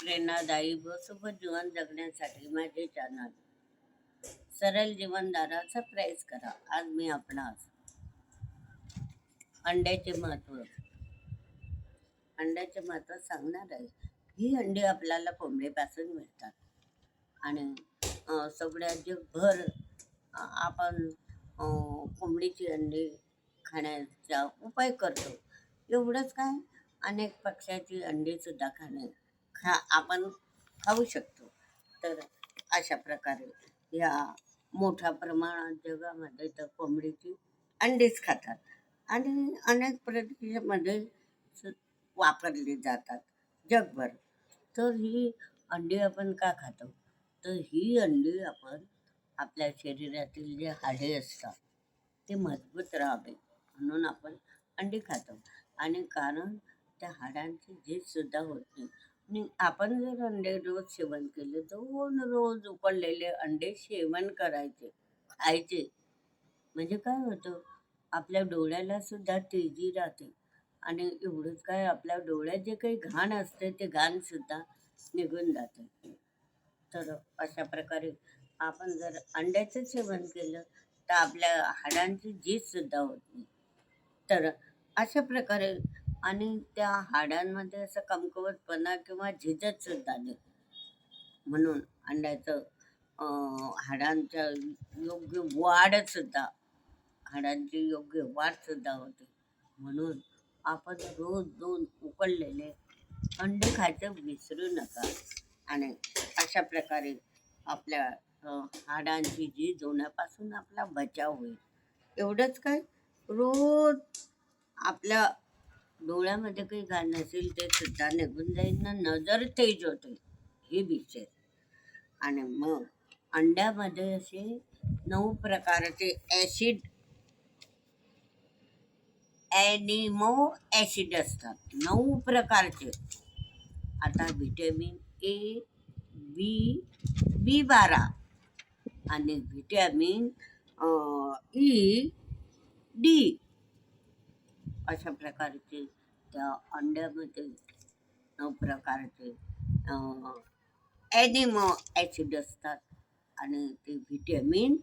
प्रेरणादायी व सुख जीवन जगण्यासाठी माझे चॅनल. सरळ जीवनदारा सरप्राईज करा. आज मी आपणास अंड्याचे महत्त्व अंड्याचे महत्त्व सांगणार आहे. ही अंडी आपल्याला कोंबडीपासून मिळतात. आणि सगळ्या जगभर आपण कोंबडीची अंडी खाण्याचा उपाय करतो. एवढंच काय? अनेक पक्ष्याची अंडीसुद्धा खाणे. खा आपण खाऊ शकतो. तर अशा प्रकारे या मोठ्या प्रमाणात जगामध्ये तर कोंबडीची अंडीच खातात. आणि अनेक प्रदेशामध्ये वापरली जातात जगभर. तर ही अंडी आपण का खातो? तर ही अंडी आपण आपल्या शरीरातील जे हाडे असतात ते मजबूत राहावे म्हणून आपण अंडी खातो. आणि कारण त्या हाडांची झीज सुद्धा होत नाही. आपण जर अंडे रोज सेवन केले दोन रोज उकडलेले अंडे सेवन करायचे खायचे. म्हणजे काय होतं आपल्या डोळ्याला सुद्धा तेजी राहते. आणि एवढंच काय आपल्या डोळ्यात जे काही घाण असते ते घाण सुद्धा निघून जाते. तर अशा प्रकारे आपण जर अंड्याचं सेवन केलं तर आपल्या हाडांची झीज सुद्धा होत नाही. तर अशा प्रकारे आणि त्या हाडांमध्ये असं कमकुवतपणा किंवा झिजत सुद्धा म्हणून अंड्याचं हाडांच्या योग्य वाढसुद्धा हाडांची योग्य वाढ सुद्धा होते. म्हणून आपण रोज दोन उकडलेले अंडे खायचं विसरू नका. आणि अशा प्रकारे आपल्या हाडांची जी होण्यापासून आपला बचाव होईल. एवढंच काय? रोज आपल्या डोळ्यामध्ये काही घाण असेल ते सुद्धा निघून जाईल ना नजर तेज होते. हे विषय आणि मग अंड्यामध्ये असे नऊ प्रकारचे ॲसिड ॲनिमो ॲसिड असतात. नऊ प्रकारचे. आता व्हिटॅमिन ए बी बी बारा. आणि व्हिटॅमिन ई डी अशा प्रकारचे त्या अंड्यामध्ये नऊ प्रकारचे ॲनिमो ॲसिड असतात आणि ते व्हिटॅमिन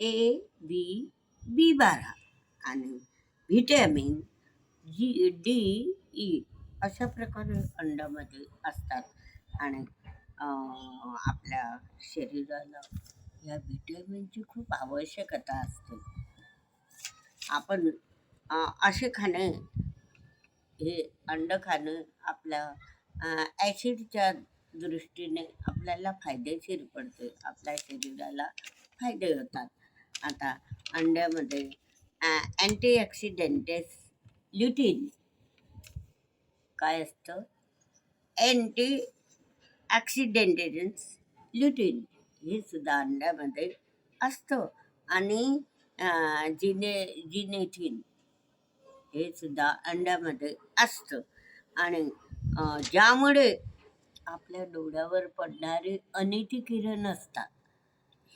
ए बी बी बारा आणि व्हिटॅमिन जी डी ई अशा प्रकारे अंड्यामध्ये असतात आणि आपल्या शरीराला या व्हिटॅमिनची खूप आवश्यकता असते. आपण असे खाणे हे अंड खाणं आपल्या ॲसिडच्या दृष्टीने आपल्याला फायदेशीर पडते. आपल्या शरीराला फायदे होतात. आता अंड्यामध्ये अँटीऑक्सिडेंटेस ल्युटीन काय असतं? अँटी ॲक्सिडेंटेजन्स ल्युटीन हे सुद्धा अंड्यामध्ये असतं. आणि जिने जिनेथिन हे सुद्धा अंड्यामध्ये असतं. आणि ज्यामुळे आपल्या डोळ्यावर पडणारी अनिती किरण असतात.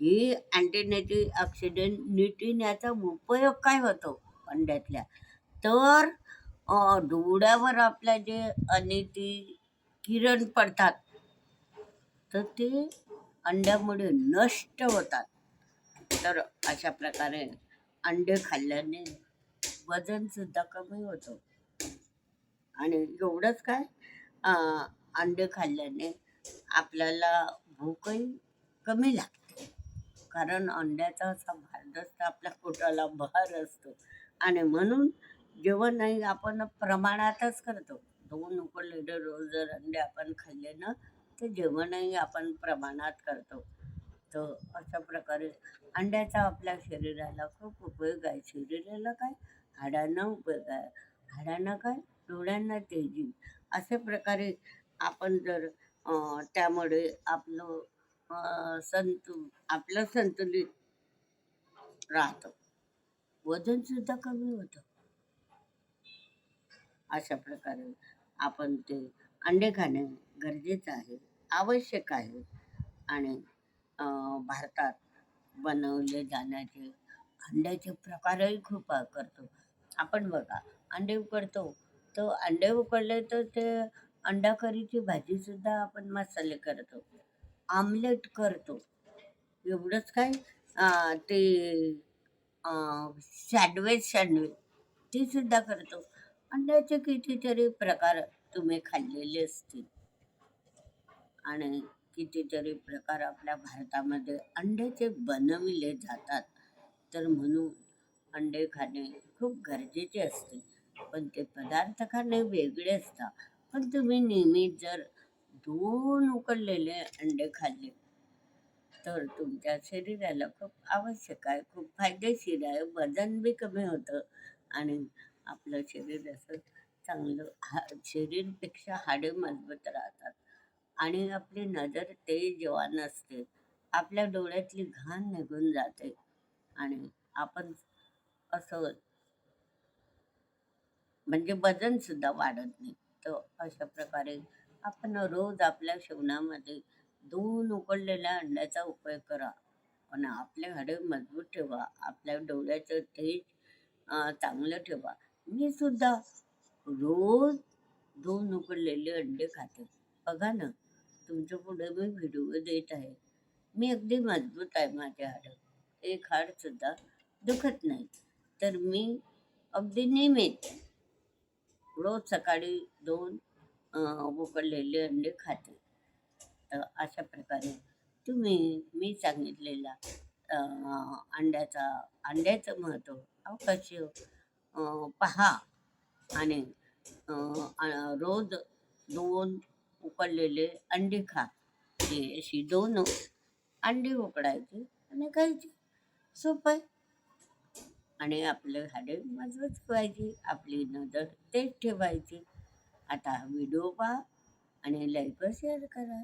ही अँटीनेटी ऑक्सिडेंट निटीन याचा उपयोग काय होतो अंड्यातल्या? तर डोळ्यावर आपल्या जे अनिती किरण पडतात तर ते अंड्यामुळे नष्ट होतात. तर अशा प्रकारे अंडे खाल्ल्याने वजन सुद्धा कमी होतं. आणि एवढंच काय? अंडे खाल्ल्याने आपल्याला भूकही कमी लागते. कारण अंड्याचा असा भारदस्त आपल्या पोटाला भार असतो. आणि म्हणून जेवणही आपण प्रमाणातच करतो. दोन उकडलेले रोज जर अंडे आपण खाल्ले ना तर जेवणही आपण प्रमाणात करतो. तर अशा प्रकारे अंड्याचा आपल्या शरीराला खूप उपयोग आहे. शरीराला काय? हाडांना उपकार हाडांना काय? डोळ्यांना तेजी. अशा प्रकारे आपण जर त्यामुळे आपलं संतु आपलं संतुलित राहतं. वजन सुद्धा कमी होतं. अशा प्रकारे आपण ते अंडे खाणे गरजेचं आहे आवश्यक आहे. आणि भारतात बनवले जाण्याचे अंड्याचे प्रकारही खूप करतो आपण बघा अंडे उकडतो. तर अंडे उकडले तर ते अंडा करीची भाजीसुद्धा आपण मसाले करतो. आमलेट करतो. एवढंच काय? ते सँडविच सँडविच ती सुद्धा करतो. अंड्याचे कितीतरी प्रकार तुम्ही खाल्लेले असतील. आणि कितीतरी प्रकार आपल्या भारतामध्ये अंड्याचे बनविले जातात. तर म्हणून अंडे खाणे खूप गरजेचे असते. पण ते पदार्थ खाणे वेगळे असतात. पण तुम्ही नेहमी जर दोन उकडलेले अंडे खाल्ले तर तुमच्या शरीराला खूप आवश्यक आहे. खूप फायदेशीर आहे. वजन बी कमी होतं आणि आपलं शरीर असं चांगलं हा शरीरपेक्षा हाडे मजबूत राहतात. आणि आपली नजर ते जवान असते. आपल्या डोळ्यातली घाण निघून जाते. आणि आपण असं. म्हणजे वजन सुद्धा वाढत नाही. तर अशा प्रकारे आपण रोज आपल्या जेवणामध्ये दोन उकडलेल्या अंड्याचा उपयोग करा. पण आपले हाडे मजबूत ठेवा. आपल्या डोळ्याचं तेज चांगलं ठेवा. मी सुद्धा रोज दोन उकडलेले अंडे खाते. बघा ना तुमच्यापुढे मी व्हिडिओ देत आहे. मी अगदी मजबूत आहे माझे हाडं. एक हाड सुद्धा दुखत नाही. तर मी अगदी नियमित रोज सकाळी दोन उकडलेले अंडे खाते. तर अशा प्रकारे तुम्ही मी सांगितलेला अंड्याचा अंड्याचं महत्त्व अवकाश पहा आणि रोज दोन उकडलेले अंडी खा. अशी दोन अंडी उकडायची आणि खायची. सोपं आहे. आणि आपलं हाडे मजबूत व्हायची आपली नजर तेच ठेवायची. आता व्हिडिओ पहा आणि लाईक व शेअर करा.